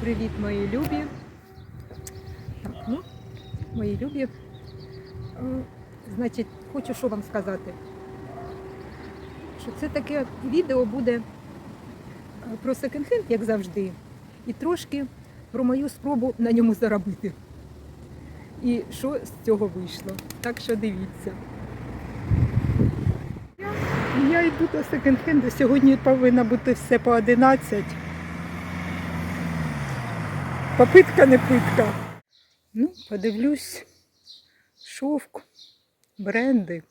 Привіт, мої любі. Так, ну, мої любі. Е, Значить, хочу що вам сказати. Що це таке відео буде е, про секонд-хенд, як завжди, і трошки про мою спробу на ньому заробити. І що з цього вийшло. Так що дивіться. Я, я йду до секонд-хенду. Сьогодні повинно бути все по 11. Попитка не питка. Ну, подивлюсь. Шовк, бренди.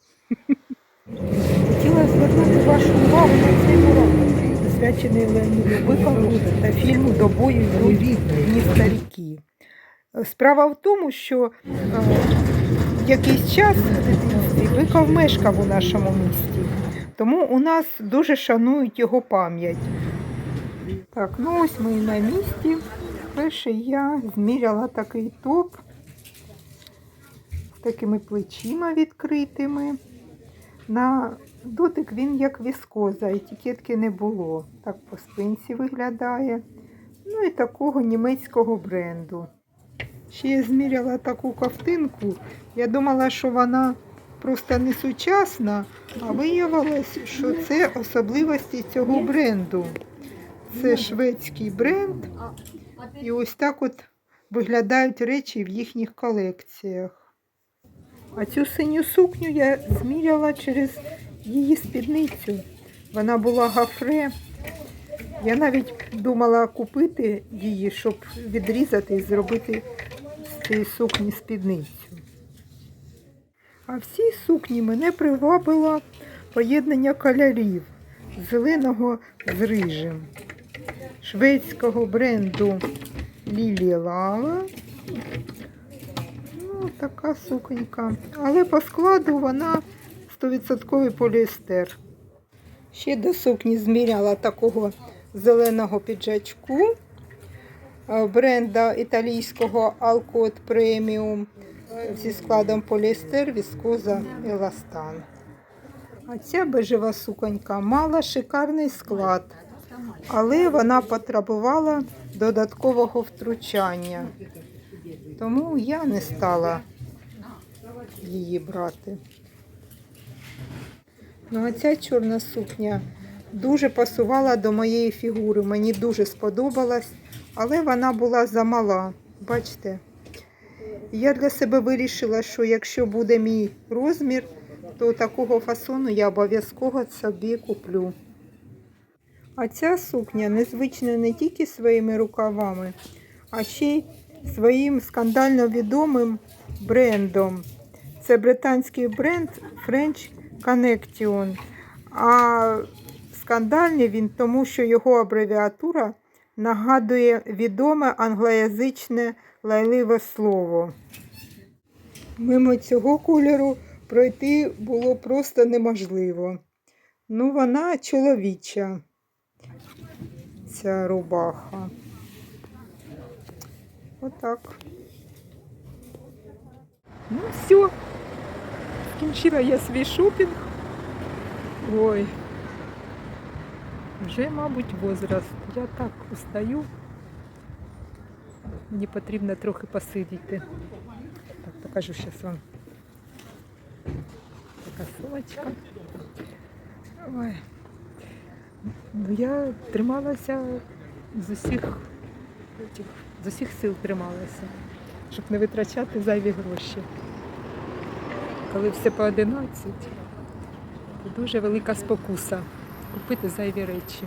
Хотіла звернути вашу увагу на цей урок, присвячений Леоніду Бикову та фільму До бою йдуть дні старіки. Справа в тому, що е, якийсь час Биков мешкав у нашому місті, тому у нас дуже шанують його пам'ять. Так, ну ось ми і на місці. Перше я зміряла такий топ з такими плечима відкритими. На дотик він як віскоза, етикетки не було. Так по спинці виглядає. Ну і такого німецького бренду. Ще я зміряла таку ковтинку. Я думала, що вона просто не сучасна, а виявилось, що це особливості цього бренду. Це шведський бренд. І ось так от виглядають речі в їхніх колекціях. А цю синю сукню я зміряла через її спідницю. Вона була гафре. Я навіть думала купити її, щоб відрізати і зробити з цієї сукні спідницю. А в цій сукні мене привабило поєднання кольорів зеленого з рижим шведського бренду Лілі Лала. Ну, така суконька. Але по складу вона 100% поліестер. Ще до сукні зміряла такого зеленого піджачку е, бренда італійського Alcott Premium зі складом поліестер, віскоза еластан. А ця бежева суконька мала шикарний склад, але вона потребувала додаткового втручання. Тому я не стала її брати. Ну, а ця чорна сукня дуже пасувала до моєї фігури. Мені дуже сподобалась, але вона була замала. Бачите? Я для себе вирішила, що якщо буде мій розмір, то такого фасону я обов'язково собі куплю. А ця сукня незвична не тільки своїми рукавами, а ще й своїм скандально відомим брендом. Це британський бренд French Connection. А скандальний він тому, що його абревіатура нагадує відоме англоязичне лайливе слово. Мимо цього кольору пройти було просто неможливо. Ну, вона чоловіча, ця рубаха. Отак. Ну, все. Скінчила я свій шопінг. Ой. Вже, мабуть, возраст. Я так устаю. Мені потрібно трохи посидіти. Так, покажу зараз вам. Така сумочка. Ой. Ну, я трималася з усіх, з усіх сил трималася, щоб не витрачати зайві гроші. Коли все по 11, то дуже велика спокуса купити зайві речі.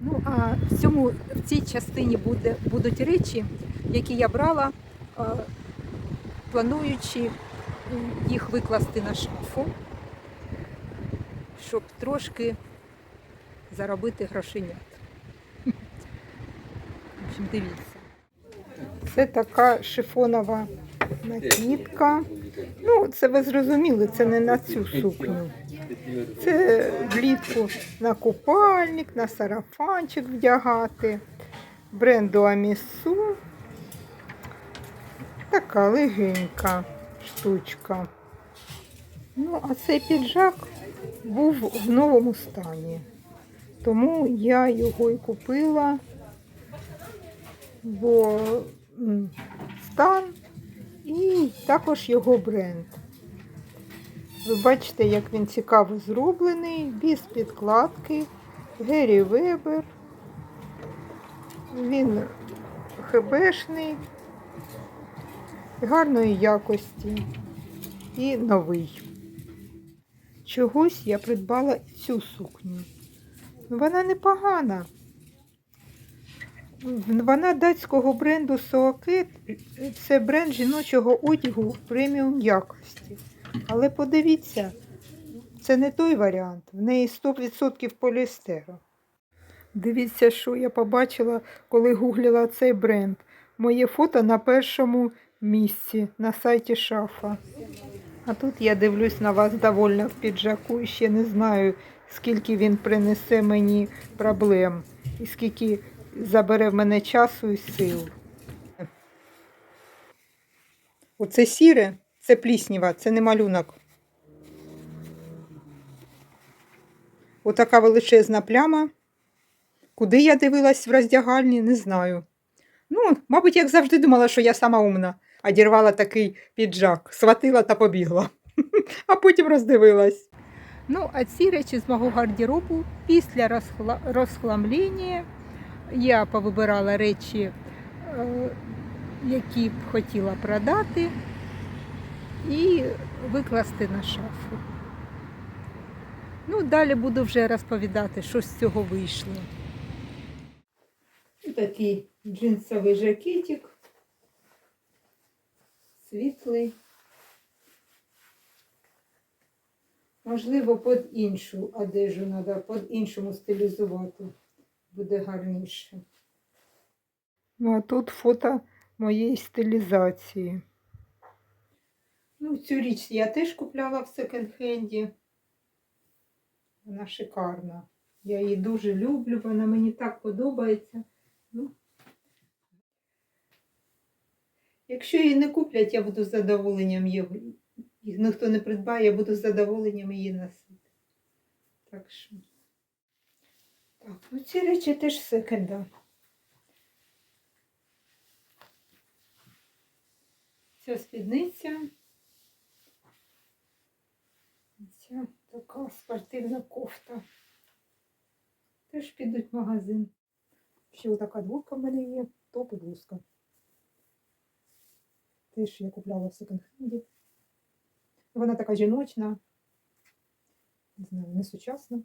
Ну, а в цьому в цій частині буде, будуть речі, які я брала, плануючи їх викласти на шафу, щоб трошки заробити грошенят. В общем, дивіться. Це така шифонова накидка. Ну, це ви зрозуміли, це не на цю сукню. Це влітку на купальник, на сарафанчик вдягати. Бренду Амісу. Така легенька штучка. Ну, а цей піджак був в новому стані. Тому я його і купила бо стан і також його бренд. Ви бачите, як він цікаво зроблений, без підкладки, Гері Вебер. Він хебешний, гарної якості і новий. Чогось я придбала цю сукню. Ну, Вона непогана. Вона датського бренду Соакет. Це бренд жіночого одягу преміум якості. Але подивіться, це не той варіант. В неї 100% поліестеру. Дивіться, що я побачила, коли гуглила цей бренд. Моє фото на першому місці на сайті шафа. А тут я дивлюсь на вас довольно в піджаку і ще не знаю, скільки він принесе мені проблем і скільки забере в мене часу і сил. Оце сіре, це плісніва, це не малюнок. Отака величезна пляма. Куди я дивилась в роздягальні, не знаю. Ну, мабуть, як завжди думала, що я сама умна, а дірвала такий піджак, схватила та побігла, а потім роздивилась. Ну, а ці речі з мого гардеробу після розхла... розхламлення я повибирала речі, е, які б хотіла продати, і викласти на шафу. Ну, далі буду вже розповідати, що з цього вийшло. Такий джинсовий жакетик, світлий. Можливо, під іншу одежу треба, під іншому стилізувати. Буде гарніше. Ну, а тут фото моєї стилізації. Ну, цю річ я теж купляла в секонд-хенді. Вона шикарна. Я її дуже люблю, вона мені так подобається. Ну, якщо її не куплять, я буду задоволенням її. Ніхто не придбає, я буду з задоволенням її носити. Так що. Так, ну ці речі теж секонда. Ця спідниця. Ця така спортивна кофта. Теж підуть в магазин. Ще отака двойка в мене є, топ і блузка. Теж я купляла в секонд-хенді. Вона така жіночна, не знаю, не сучасна.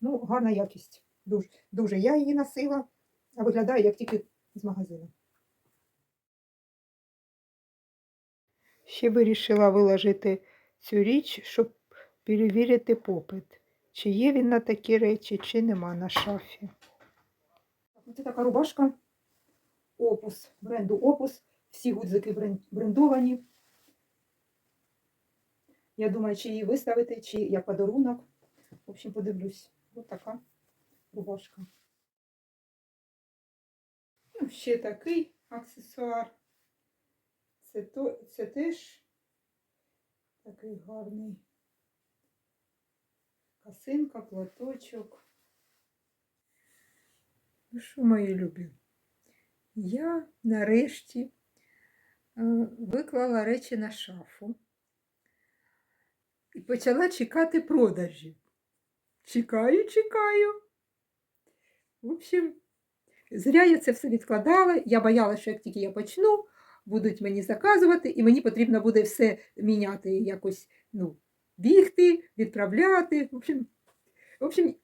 Ну, гарна якість. Дуже, дуже. Я її носила, а виглядає як тільки з магазину. Ще вирішила виложити цю річ, щоб перевірити попит. Чи є він на такі речі, чи нема на шафі. Це така рубашка Опус, бренду Опус. Всі гудзики брендовані. Я думаю, чи її виставити, чи як подарунок. В общем, подивлюсь. Ось така рубашка. Ну, ще такий аксесуар. Це, то, це теж такий гарний косинка, платочок. Ну що, мої любі? Я нарешті е, виклала речі на шафу і почала чекати продажів. Чекаю, чекаю. В общем, зря я це все відкладала. Я боялася, що як тільки я почну, будуть мені заказувати, і мені потрібно буде все міняти, якось ну, бігти, відправляти. В общем, в общем,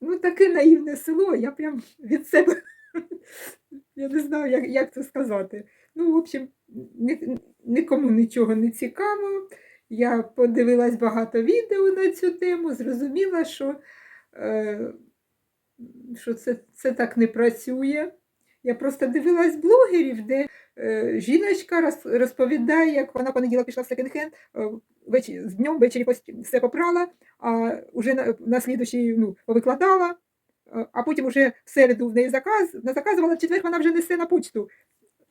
ну таке наївне село, я прям від себе. Я не знаю, як, як це сказати. Ну, в общем, ні, нікому нічого не цікаво. Я подивилась багато відео на цю тему, зрозуміла, що, е, що це, це так не працює. Я просто дивилась блогерів, де е, жіночка розповідає, як вона понеділок пішла в секонд-хенд, е, з днем ввечері все попрала, а вже на, на ну, повикладала, е, а потім вже в середу в неї заказ, заказувала, в четвер вона вже несе на почту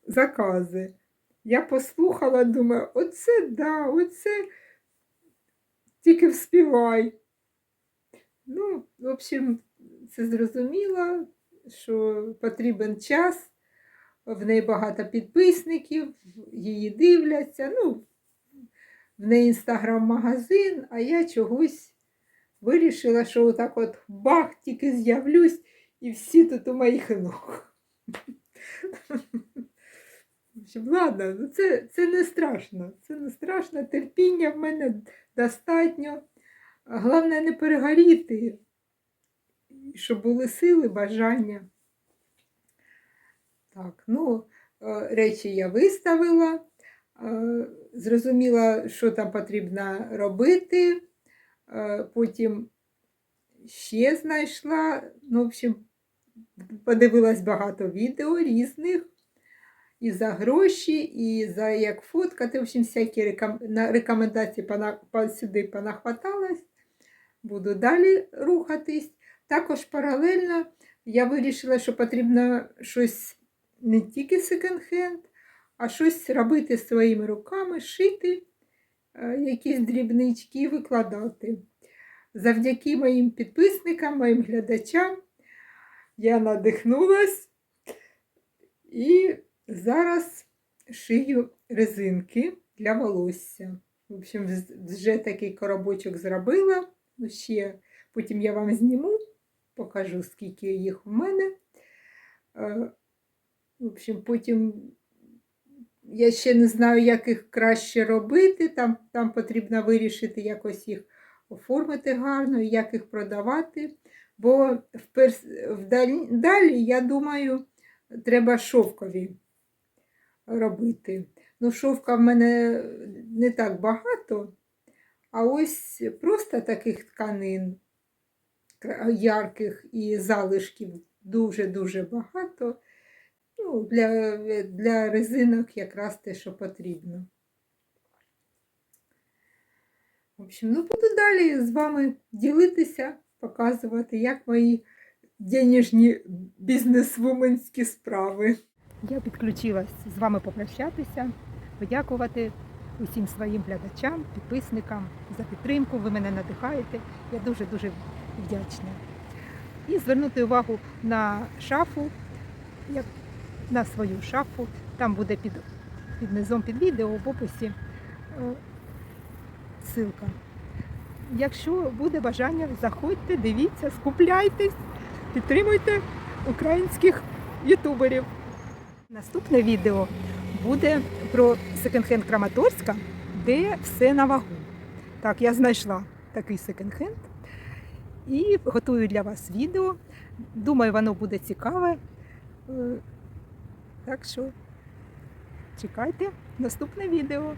закази. Я послухала, думаю, оце да, оце тільки вспівай. Ну, в общем, це зрозуміло, що потрібен час, в неї багато підписників, її дивляться. Ну, в неї інстаграм-магазин, а я чогось вирішила, що отак от бах, тільки з'явлюсь, і всі тут у моїх ног. Ладно, ну це, це не страшно. Це не страшно. Терпіння в мене достатньо. Головне не перегоріти, щоб були сили, бажання. Так, ну, е, речі я виставила, е, зрозуміла, що там потрібно робити. Е, Потім ще знайшла, ну, в общем, подивилась багато відео різних. І за гроші, і за як фоткати, в общем, всякі реком... рекомендації пона... по- сюди понахваталась. Буду далі рухатись. Також паралельно я вирішила, що потрібно щось не тільки секонд-хенд, а щось робити своїми руками, шити, е, якісь дрібнички і викладати. Завдяки моїм підписникам, моїм глядачам я надихнулась і зараз шию резинки для волосся. В общем, вже такий коробочок зробила. Ну, ще потім я вам зніму, покажу, скільки їх в мене. Е, В общем, потім я ще не знаю, як їх краще робити. Там, там потрібно вирішити, якось їх оформити гарно, і як їх продавати. Бо в перс... вдалі... далі, я думаю, треба шовкові робити. Ну, шовка в мене не так багато, а ось просто таких тканин ярких і залишків дуже-дуже багато. Ну, для, для резинок якраз те, що потрібно. В общем, ну буду далі з вами ділитися, показувати, як мої денежні бізнесвуменські справи. Я підключилась з вами попрощатися, подякувати усім своїм глядачам, підписникам за підтримку. Ви мене надихаєте. Я дуже-дуже вдячна. І звернути увагу на шафу, на свою шафу. Там буде під, під низом під відео в описі е, ссылка. Якщо буде бажання, заходьте, дивіться, скупляйтесь, підтримуйте українських ютуберів. Наступне відео буде про секонд-хенд Краматорська, де все на вагу. Так, я знайшла такий секонд-хенд і готую для вас відео. Думаю, воно буде цікаве. Е, Так що чекайте наступне відео.